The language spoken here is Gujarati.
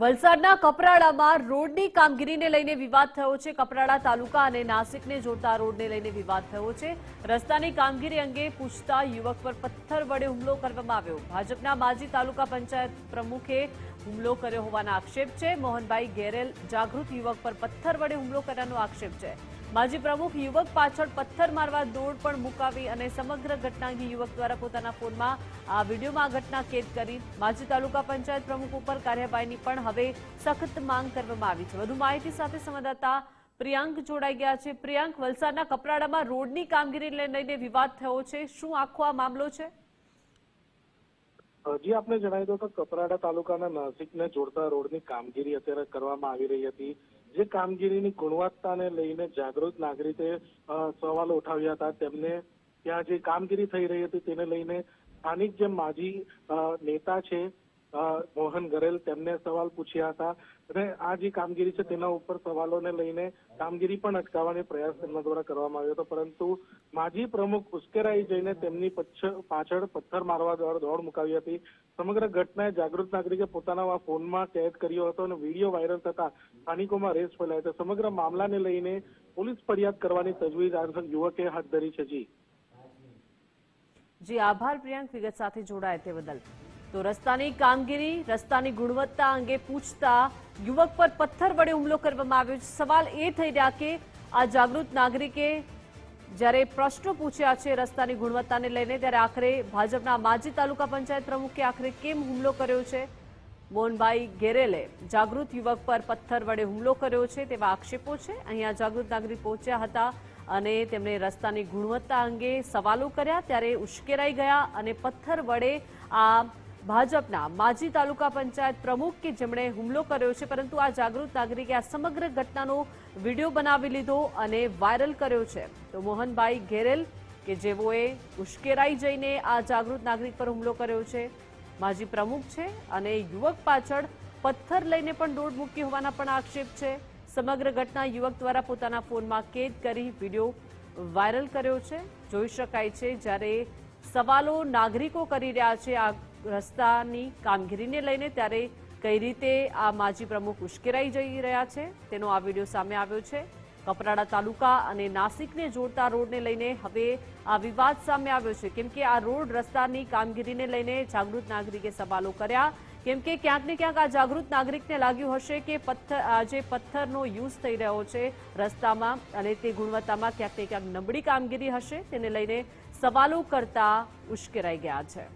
વલસાડના કપરાડામાં રોડની કામગીરીને લઈને વિવાદ થયો છે. કપરાડા તાલુકા અને નાસિકને જોડતા રોડને લઈને વિવાદ થયો છે. રસ્તાની કામગીરી અંગે પૂછતા યુવક પર પથ્થર વડે હુમલો કરવામાં આવ્યો. ભાજપના માજી તાલુકા પંચાયત પ્રમુખે હુમલો કર્યો હોવાના આક્ષેપ છે. મોહનભાઈ ગેરેલ જાગૃત યુવક પર પથ્થર વડે હુમલો કર્યાનો આક્ષેપ છે. માજી પ્રમુખ યુવક પાછળ પથ્થર મારવા દોડ પણ મુકાવી અને સમગ્ર ઘટના અંગે યુવક દ્વારા પોતાના ફોનમાં આ વિડીયોમાં ઘટના કેદ કરી. માજી તાલુકા પંચાયત પ્રમુખ ઉપર કાર્યવાહીની પણ હવે સખત માંગ કરવામાં આવી છે. વધુ માહિતી સાથે સંવાદદાતા પ્રિયાંક જોડાઈ ગયા છે. પ્રિયાંક, વલસાડના કપરાડામાં રોડની કામગીરીને લઈને વિવાદ થયો છે. શું આખો આ મામલો છે? હજી આપને જણાવી દો કે કપરાડા તાલુકાના નાસિકને જોડતા રોડની કામગીરી અત્યારે કરવામાં આવી રહી હતી. જે કામગીરીની ગુણવત્તાને લઈને જાગૃત નાગરિકે સવાલો ઉઠાવ્યા હતા. તેમને ત્યાં જે કામગીરી થઈ રહી હતી તેને લઈને સ્થાનિક જે માજી નેતા છે મોહન ગરેલ તેમને સવાલ પૂછ્યા હતા. અને આ જે કામગીરી છે તેના ઉપર સવાલોને લઈને કામગીરી પણ અટકાવવાનો પ્રયાસ તેમના દ્વારા કરવામાં આવ્યો હતો. પરંતુ માજી પ્રમુખ ઉશ્કેરાઈ જઈને તેમની પાછળ પથ્થર મારવા દ્વારા દોડ મુકાવી હતી. સમગ્ર ઘટનાએ જાગૃત નાગરિકે પોતાના ફોનમાં કેદ કર્યો હતો અને વીડિયો વાયરલ થતા સ્થાનિકોમાં રેસ ફેલાયો હતો. સમગ્ર મામલાને લઈને પોલીસ ફરિયાદ કરવાની તજવીજ આ યુવકે હાથ ધરી છે. જી. જી, આભાર પ્રિયાંક વિગત સાથે જોડાય તે બદલ. તો રસ્તાની કામગીરી, રસ્તાની ગુણવત્તા અંગે પૂછતા યુવક પર પથ્થર વડે હુમલો કરવામાં આવ્યો છે. સવાલ એ થઈ રહ્યા કે આ જાગૃત નાગરિકે જ્યારે પ્રશ્નો પૂછ્યા છે રસ્તાની ગુણવત્તાને લઈને, ત્યારે આખરે ભાજપના માજી તાલુકા પંચાયત પ્રમુખે આખરે કેમ હુમલો કર્યો છે? મોહનભાઈ ગેરેલે જાગૃત યુવક પર પથ્થર વડે હુમલો કર્યો છે તેવા આક્ષેપો છે. અહીંયા જાગૃત નાગરિક પહોંચ્યા હતા અને તેમણે રસ્તાની ગુણવત્તા અંગે સવાલો કર્યા. ત્યારે ઉશ્કેરાઈ ગયા અને પથ્થર વડે આ ભાજપના માજી તાલુકા પંચાયત પ્રમુખ કે જેમણે હુમલો કર્યો છે, પરંતુ આ જાગૃત નાગરિકે આ સમગ્ર ઘટનાનો વીડિયો બનાવી લીધો અને વાયરલ કર્યો છે. તો મોહનભાઈ ઘેરેલ, કે જેઓએ ઉશ્કેરાઈ જઈને આ જાગૃત નાગરિક પર હુમલો કર્યો છે, માજી પ્રમુખ છે અને યુવક પાછળ પથ્થર લઈને પણ દોડ મૂકી હોવાના પણ આક્ષેપ છે. સમગ્ર ઘટના યુવક દ્વારા પોતાના ફોનમાં કેદ કરી વીડિયો વાયરલ કર્યો છે. જોઈ શકાય છે, જ્યારે સવાલો નાગરિકો કરી રહ્યા છે આ રસ્તાની કામગીરીને લઈને, ત્યારે કઈ રીતે આ માજી પ્રમુખ ઉશ્કેરાઈ જઈ રહ્યા છે, તેનો આ વીડિયો સામે આવ્યો છે. કપરાડા તાલુકા અને નાસિકને જોડતા રોડને લઈને હવે આ વિવાદ સામે આવ્યો છે. કેમ કે આ રોડ રસ્તાની કામગીરીને લઈને જાગૃત નાગરિકે સવાલો કર્યા. કેમ કે ક્યાંક ને ક્યાંક આ જાગૃત નાગરિકને લાગ્યું હશે કે પથ્થર આજે પથ્થરનો યુઝ થઈ રહ્યો છે રસ્તામાં, અને તે ગુણવત્તામાં ક્યાંક ને ક્યાંક નબળી કામગીરી હશે, તેને લઈને સવાલો કરતા ઉશ્કેરાઈ ગયા છે.